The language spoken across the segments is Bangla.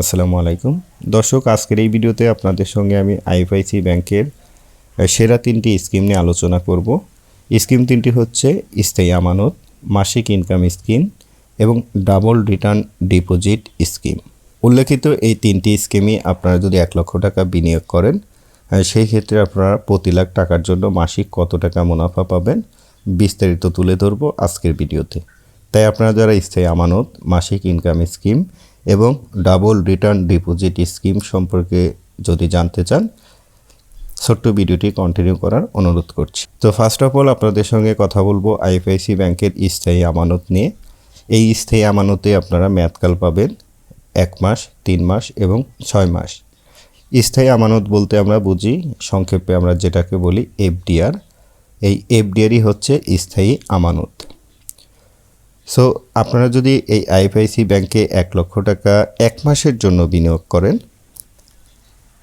আসসালামু আলাইকুম। দর্শক, আজকের এই ভিডিওতে আপনাদের সঙ্গে আমি আইএফআইসি ব্যাংকের সেরা তিনটি স্কিম নিয়ে আলোচনা করব। স্কিম তিনটি হচ্ছে স্থায়ী আমানত, মাসিক ইনকাম স্কিম এবং ডাবল রিটার্ন ডিপোজিট স্কিম। উল্লেখিত এই তিনটি স্কিমই আপনারা যদি এক লক্ষ টাকা বিনিয়োগ করেন সেই ক্ষেত্রে আপনারা প্রতি লাখ টাকার জন্য মাসিক কত টাকা মুনাফা পাবেন বিস্তারিত তুলে ধরবো আজকের ভিডিওতে। তাই আপনারা যারা স্থায়ী আমানত, মাসিক ইনকাম স্কিম এবং ডাবল রিটার্ন ডিপোজিট স্কিম সম্পর্কে যদি জানতে চান, ছোট্ট ভিডিওটি কন্টিনিউ করার অনুরোধ করছি। তো ফার্স্ট অফ অল আপনাদের সঙ্গে কথা বলব আইএফআইসি ব্যাংকের স্থায়ী আমানত নিয়ে। এই স্থায়ী আমানতে আপনারা মেয়াদকাল পাবেন এক মাস, তিন মাস এবং ছয় মাস। স্থায়ী আমানত বলতে আমরা বুঝি, সংক্ষেপে আমরা যেটাকে বলি এফডিআর। এই এফডিআরই হচ্ছে স্থায়ী আমানত। সো আপনারা যদি এই আইএফআইসি ব্যাংকে এক লক্ষ টাকা এক মাসের জন্য বিনিয়োগ করেন,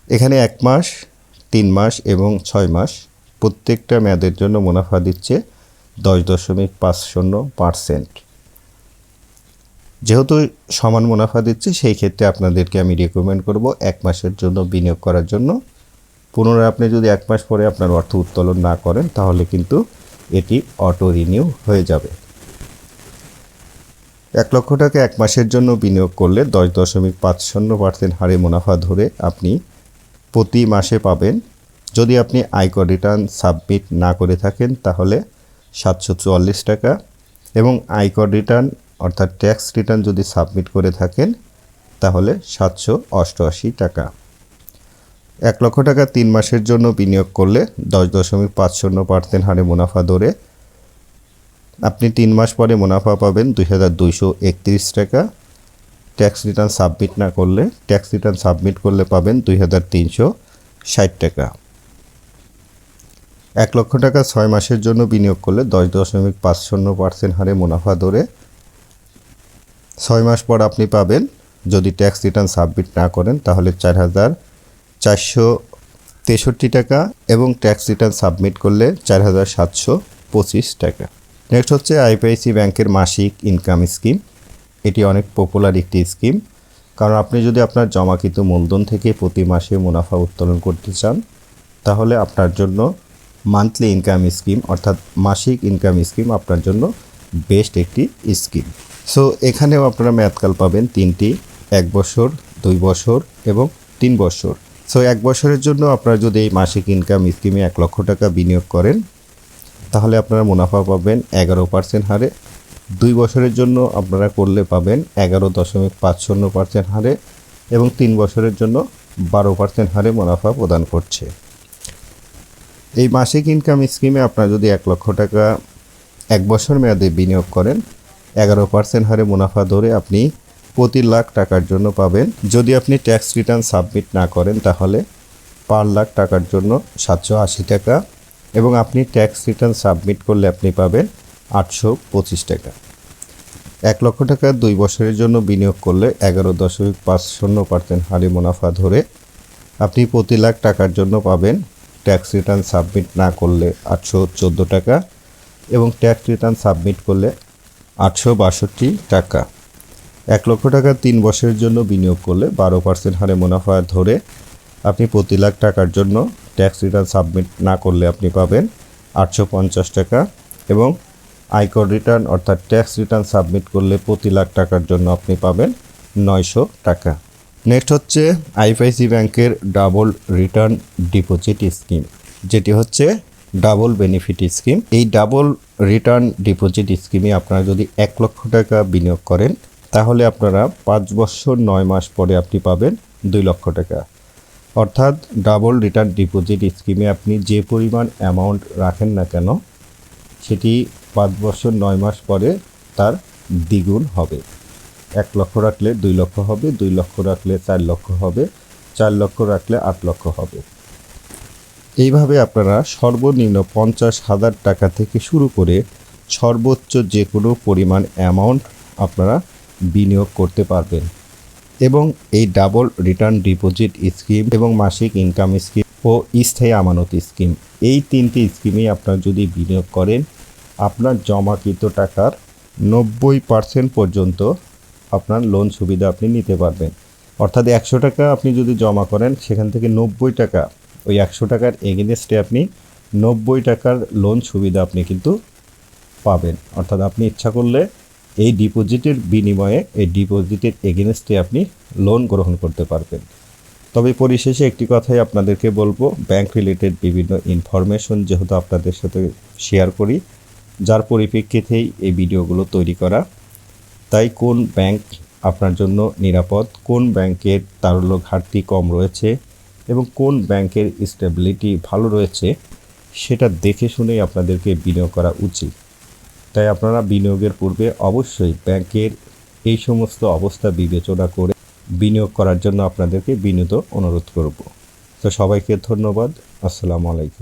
এখানে এক মাস, তিন মাস এবং ছয় মাস প্রত্যেকটা মেয়াদের জন্য মুনাফা দিচ্ছে দশ দশমিক পাঁচ শূন্য পার্সেন্ট। যেহেতু সমান মুনাফা দিচ্ছে, সেই ক্ষেত্রে আপনাদেরকে আমি রেকমেন্ড করব এক মাসের জন্য বিনিয়োগ করার জন্য। পুনরায় আপনি যদি এক মাস পরে আপনার অর্থ উত্তোলন না করেন, তাহলে কিন্তু এটি অটো রিনিউ হয়ে যাবে। এক লক্ষ টাকা এক মাসের জন্য বিনিয়োগ করলে দশ দশমিক পাঁচ শূন্য পার্সেন্ট হারে মুনাফা ধরে আপনি প্রতি মাসে পাবেন। যদি আপনি আয়কর রিটার্ন সাবমিট না করে থাকেন, তাহলে সাতশো চুয়াল্লিশ টাকা এবং আয়কর রিটার্ন অর্থাৎ ট্যাক্স রিটার্ন যদি সাবমিট করে থাকেন, তাহলে সাতশো অষ্টআশি টাকা। এক লক্ষ টাকা তিন মাসের জন্য বিনিয়োগ করলে দশ দশমিক পাঁচ শূন্য পার্সেন্ট হারে মুনাফা ধরে আপনি তিন মাস পরে মুনাফা পাবেন দুই হাজার দুইশো একত্রিশ টাকা। ট্যাক্স রিটার্ন সাবমিট না করলে ট্যাক্স রিটার্ন সাবমিট করলে পাবেন দুই হাজার তিনশো ষাট টাকা। এক লক্ষ টাকা ছয় মাসের জন্য বিনিয়োগ করলে দশ দশমিক পাঁচ শূন্য পার্সেন্ট হারে মুনাফা ধরে ছয় মাস পর আপনি পাবেন। যদি ট্যাক্স রিটার্ন সাবমিট না করেন, তাহলে চার হাজার চারশো তেষট্টি টাকা এবং ট্যাক্স রিটার্ন সাবমিট করলে চার হাজার সাতশো পঁচিশ টাকা। নেক্সট হচ্ছে আইপিআইসি ব্যাংকের মাসিক ইনকাম স্কিম এটি অনেক পপুলার একটি স্কিম কারণ আপনি যদি আপনার জমাকৃত মূলধন থেকে প্রতি মাসে মুনাফা উত্তোলন করতে চান, তাহলে আপনার জন্য মান্থলি ইনকাম স্কিম অর্থাৎ মাসিক ইনকাম স্কিম আপনার জন্য বেস্ট একটি স্কিম সো এখানেও আপনারা মেয়াদকাল পাবেন তিনটি, এক বছর, দুই বছর এবং তিন বছর। সো এক বছরের জন্য আপনারা যদি এই মাসিক ইনকাম স্কিমে এক লক্ষ টাকা বিনিয়োগ করেন তাহলে আপনারা মুনাফা পাবেন এগারো পার্সেন্ট হারে। দুই বছরের জন্য আপনারা করলে পাবেন এগারো দশমিক পাঁচ শূন্য পার্সেন্ট হারে এবং তিন বছরের জন্য বারো পার্সেন্ট হারে মুনাফা প্রদান করছে। এই মাসিক ইনকাম স্কিমে আপনারা যদি এক লক্ষ টাকা এক বছর মেয়াদে বিনিয়োগ করেন, এগারো পার্সেন্ট হারে মুনাফা ধরে আপনি প্রতি লাখ টাকার জন্য পাবেন। যদি আপনি ট্যাক্স রিটার্ন সাবমিট না করেন, তাহলে পার লাখ টাকার জন্য সাতশো আশি টাকা এবং আপনি ট্যাক্স রিটার্ন সাবমিট করলে আপনি পাবেন আটশো পঁচিশ টাকা। এক লক্ষ টাকা দুই বছরের জন্য বিনিয়োগ করলে এগারো দশমিক পাঁচ শূন্য পার্সেন্ট হারে মুনাফা ধরে আপনি প্রতি লাখ টাকার জন্য পাবেন ট্যাক্স রিটার্ন সাবমিট না করলে আটশো চোদ্দ টাকা এবং ট্যাক্স রিটার্ন সাবমিট করলে আটশো বাষট্টি টাকা। এক লক্ষ টাকা তিন বছরের জন্য বিনিয়োগ করলে বারো পার্সেন্ট হারে মুনাফা ধরে আপনি প্রতি লাখ টাকার জন্য ট্যাক্স রিটার্ন সাবমিট না করলে আপনি পাবেন আটশো পঞ্চাশ টাকা এবং আয়কর রিটার্ন অর্থাৎ ট্যাক্স রিটার্ন সাবমিট করলে প্রতি লাখ টাকার জন্য আপনি পাবেন নয়শো টাকা। নেক্সট হচ্ছে আইএফআইসি ব্যাংকের ডাবল রিটার্ন ডিপোজিট স্কিম, যেটি হচ্ছে ডাবল বেনিফিট স্কিম। এই ডাবল রিটার্ন ডিপোজিট স্কিমে আপনারা যদি এক লক্ষ টাকা বিনিয়োগ করেন, তাহলে আপনারা পাঁচ বছর নয় মাস পরে আপনি পাবেন দুই লক্ষ টাকা। অর্থাৎ ডাবল রিটার্ন ডিপোজিট স্কিমে আপনি যে পরিমাণ অ্যামাউন্ট রাখেন না কেন, সেটি পাঁচ বছর নয় মাস পরে তার দ্বিগুণ হবে। এক লক্ষ রাখলে দুই লক্ষ হবে, দুই লক্ষ রাখলে চার লক্ষ হবে, চার লক্ষ রাখলে আট লক্ষ হবে। এইভাবে আপনারা সর্বনিম্ন পঞ্চাশ হাজার টাকা থেকে শুরু করে সর্বোচ্চ যে কোনো পরিমাণ অ্যামাউন্ট আপনারা বিনিয়োগ করতে পারবেন। এবং এই ডাবল রিটার্ন ডিপোজিট স্কিম এবং মাসিক ইনকাম স্কিম ও স্থায়ী আমানত স্কিম এই তিনটি স্কিমেই আপনারা যদি বিনিয়োগ করেন, আপনার জমাকৃত টাকার নব্বই পার্সেন্ট পর্যন্ত আপনার লোন সুবিধা আপনি নিতে পারবেন। অর্থাৎ একশো টাকা আপনি যদি জমা করেন, সেখান থেকে নব্বই টাকা, ওই একশো টাকার এগেনস্টে আপনি নব্বই টাকার লোন সুবিধা আপনি কিন্তু পাবেন। অর্থাৎ আপনি ইচ্ছা করলে এই ডিপোজিটের বিনিময়ে এই ডিপোজিটের এগেনস্টে আপনি লোন গ্রহণ করতে পারবেন। তবে পরিশেষে একটি কথাই আপনাদেরকে বলব ব্যাংক রিলেটেড বিভিন্ন ইনফরমেশন যেহেতু আপনাদের সাথে শেয়ার করি, যার পরিপ্রেক্ষিতেই এই ভিডিওগুলো তৈরি করা। তাই কোন ব্যাংক আপনার জন্য নিরাপদ, কোন ব্যাংকের তারল্য ঘাটতি কম রয়েছে এবং কোন ব্যাংকের স্টেবিলিটি ভালো রয়েছে, সেটা দেখে শুনেই আপনাদেরকে বিনিয়োগ করা উচিত। তাই আপনারা বিনিয়োগের পূর্বে অবশ্যই ব্যাংকের এই সমস্ত অবস্থা বিবেচনা করে বিনিয়োগ করার জন্য আপনাদেরকে বিনীত অনুরোধ করব। তো সবাইকে ধন্যবাদ। আসসালামু আলাইকুম।